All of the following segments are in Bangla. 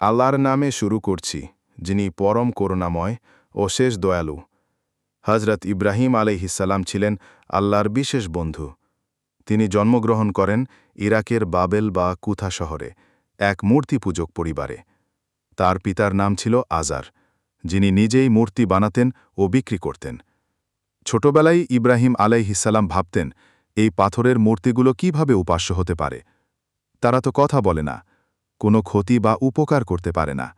আল্লাহর নামে শুরু করছি, যিনি পরম করুণাময় ও শেষ দয়ালু। হজরত ইব্রাহিম আলাইহিসাল্লাম ছিলেন আল্লাহর বিশেষ বন্ধু। তিনি জন্মগ্রহণ করেন ইরাকের বাবেল বা কুথা শহরে, এক মূর্তি পূজক পরিবারে। তার পিতার নাম ছিল আজার, যিনি নিজেই মূর্তি বানাতেন ও বিক্রি করতেন। ছোটবেলায় ইব্রাহিম আলাইহিসাল্লাম ভাবতেন, এই পাথরের মূর্তিগুলো কীভাবে উপাস্য হতে পারে? তারা তো কথা বলে না কোনো ক্ষতি বা উপকার করতে পারে না।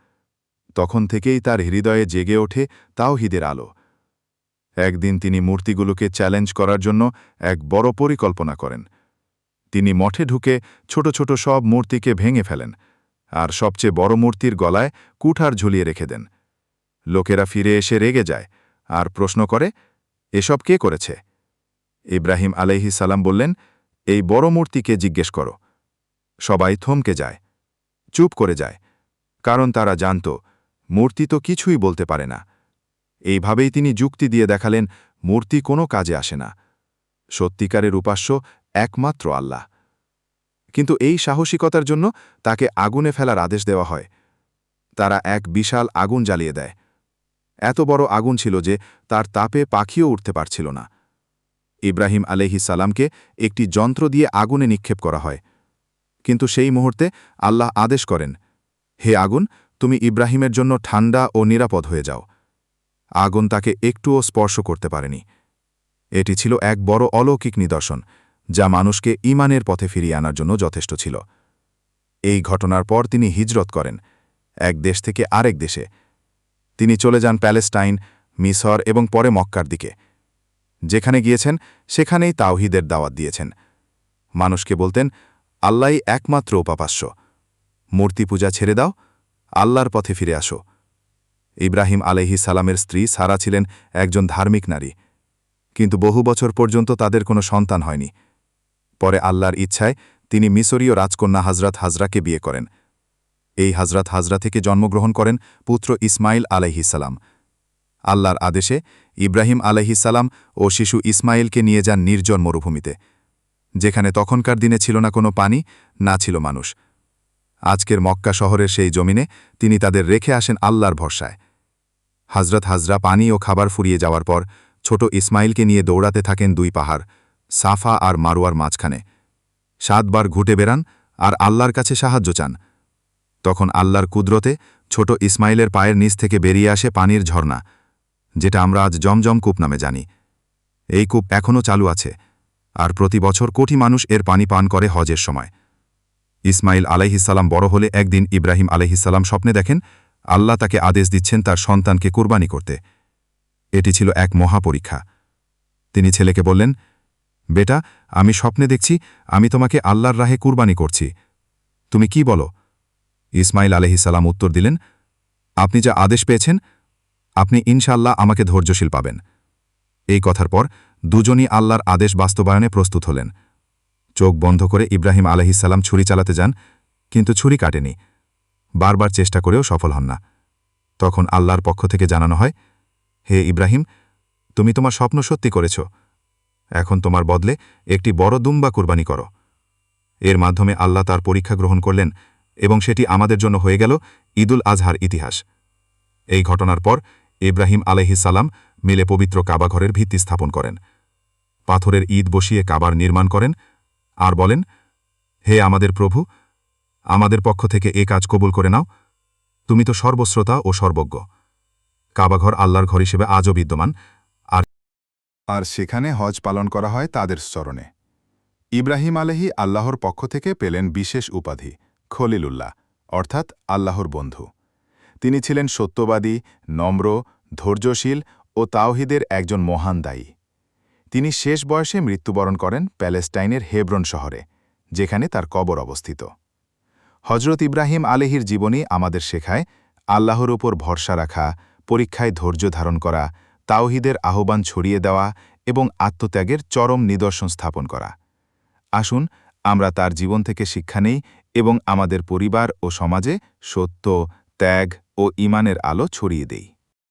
তখন থেকেই তার হৃদয়ে জেগে ওঠে তাওহিদের আলো। একদিন তিনি মূর্তিগুলোকে চ্যালেঞ্জ করার জন্য এক বড় পরিকল্পনা করেন। তিনি মঠে ঢুকে ছোট ছোট সব মূর্তিকে ভেঙে ফেলেন আর সবচেয়ে বড় মূর্তির গলায় কুঠার ঝুলিয়ে রেখে দেন। লোকেরা ফিরে এসে রেগে যায় আর প্রশ্ন করে, এসব কে করেছে? ইব্রাহিম আলাইহি সালাম বললেন, এই বড় মূর্তিকে জিজ্ঞেস করো। সবাই থমকে যায়। চুপ করে যায়, কারণ তারা জানত, মূর্তি তো কিছুই বলতে পারে না। এইভাবেই তিনি যুক্তি দিয়ে দেখালেন, মূর্তি কোনো কাজে আসে না। সত্যিকারের উপাস্য একমাত্র আল্লাহ। কিন্তু এই সাহসিকতার জন্য তাকে আগুনে ফেলার আদেশ দেওয়া হয়। তারা এক বিশাল আগুন জ্বালিয়ে দেয়। এত বড় আগুন ছিল যে তার তাপে পাখিও উঠতে পারছিল না। ইব্রাহিম আলহি সালামকে একটি যন্ত্র দিয়ে আগুনে নিক্ষেপ করা হয়। কিন্তু সেই মুহূর্তে আল্লাহ আদেশ করেন, হে আগুন, তুমি ইব্রাহিমের জন্য ঠান্ডা ও নিরাপদ হয়ে যাও। আগুন তাকে একটুও স্পর্শ করতে পারেনি। এটি ছিল এক বড় অলৌকিক নিদর্শন, যা মানুষকে ইমানের পথে ফিরিয়ে আনার জন্য যথেষ্ট ছিল। এই ঘটনার পর তিনি হিজরত করেন, এক দেশ থেকে আরেক দেশে। তিনি চলে যান প্যালেস্টাইন, মিসর এবং পরে মক্কার দিকে। যেখানে গিয়েছেন, সেখানেই তাওহিদের দাওয়াত দিয়েছেন। মানুষকে বলতেন আল্লাহ একমাত্র উপাপাস্য মূর্তি পূজা ছেড়ে দাও, আল্লাহর পথে ফিরে আসো। ইব্রাহিম আলহি সালামের স্ত্রী সারা ছিলেন একজন ধার্মিক নারী, কিন্তু বহু বছর পর্যন্ত তাদের কোনো সন্তান হয়নি। পরে আল্লাহর ইচ্ছায় তিনি মিশরীয় রাজকন্যা হাজরাত হাজরাকে বিয়ে করেন। এই হাজরাত হাজরা থেকে জন্মগ্রহণ করেন পুত্র ইসমাইল আলাইহিসাল্লাম আল্লাহর আদেশে ইব্রাহিম আলাইহিসাল্লাম ও শিশু ইসমাইলকে নিয়ে যান নির্জন মরুভূমিতে। যেখানে তখনকার দিনে ছিল না কোনো পানি, না ছিল মানুষ। আজকের মক্কা শহরের সেই জমিনে তিনি তাদের রেখে আসেন আল্লাহর ভরসায়। হাজরত হাজরা পানি ও খাবার ফুরিয়ে যাওয়ার পর ছোট ইসমাইলকে নিয়ে দৌড়াতে থাকেন দুই পাহাড়, সাফা আর মারোয়ার মাঝখানে। সাতবার ঘুটে বেড়ান আর আল্লাহর কাছে সাহায্য চান। তখন আল্লাহর কুদরতে ছোট ইসমাইলের পায়ের নিচ থেকে বেরিয়ে আসে পানির ঝর্ণা, যেটা আমরা আজ জমজম কূপ নামে জানি। এই কূপ এখনও চালু আছে। আর প্রতি বছর কোটি মানুষ এর পানি পান করে হজের সময়। ইসমাইল আলাইহিসাল্লাম বড় হলে একদিন ইব্রাহিম আলাইহিসাল্লাম স্বপ্নে দেখেন, আল্লাহ তাকে আদেশ দিচ্ছেন তার সন্তানকে কোরবানি করতে। এটি ছিল এক মহাপরীক্ষা তিনি ছেলেকে বললেন, বেটা, আমি স্বপ্নে দেখছি, আমি তোমাকে আল্লাহর রাহে কুরবানি করছি। তুমি কি বলো? ইসমাইল আলহিসাল্লাম উত্তর দিলেন, আপনি যা আদেশ পেয়েছেন, আপনি ইনশাল্লাহ আমাকে ধৈর্যশীল পাবেন। এই কথার পর দুজনই আল্লাহর আদেশ বাস্তবায়নে প্রস্তুত হলেন। চোখ বন্ধ করে ইব্রাহিম আলহিসাল্লাম ছুরি চালাতে যান, কিন্তু ছুরি কাটেনি। বারবার চেষ্টা করেও সফল হন না। তখন আল্লাহর পক্ষ থেকে জানানো হয়, হে ইব্রাহিম, তুমি তোমার স্বপ্ন সত্যি করেছ। এখন তোমার বদলে একটি বড় দুম্বা কুরবানি করো। এর মাধ্যমে আল্লাহ তার পরীক্ষা গ্রহণ করলেন এবং সেটি আমাদের জন্য হয়ে গেল ঈদুল আজহার ইতিহাস। এই ঘটনার পর ইব্রাহিম আলহিসাল্লাম মিলে পবিত্র কাবাঘরের ভিত্তি স্থাপন করেন। পাথরের ঈদ বসিয়ে কাবার নির্মাণ করেন আর বলেন, হে আমাদের প্রভু, আমাদের পক্ষ থেকে এ কাজ কবুল করে নাও। তুমি তো সর্বশ্রোতা ও সর্বজ্ঞ। কাবাঘর আল্লাহর ঘর হিসেবে আজও বিদ্যমান। আর আর সেখানে হজ পালন করা হয় তাদের স্মরণে ইব্রাহিম আলহি আল্লাহর পক্ষ থেকে পেলেন বিশেষ উপাধি, খলিলুল্লাহ, অর্থাৎ আল্লাহর বন্ধু। তিনি ছিলেন সত্যবাদী, নম্র, ধৈর্যশীল ও তাওহিদের একজন মহান দায়ী। তিনি শেষ বয়সে মৃত্যুবরণ করেন প্যালেস্টাইনের হেব্রন শহরে, যেখানে তার কবর অবস্থিত। হজরত ইব্রাহিম আলেহির জীবনী আমাদের শেখায়, আল্লাহর ওপর ভরসা রাখা, পরীক্ষায় ধৈর্য ধারণ করা, তাওহিদের আহ্বান ছড়িয়ে দেওয়া এবং আত্মত্যাগের চরম নিদর্শন স্থাপন করা। আসুন, আমরা তার জীবন থেকে শিক্ষা নেই এবং আমাদের পরিবার ও সমাজে সত্য ত্যাগ ও ইমানের আলো ছড়িয়ে দেই।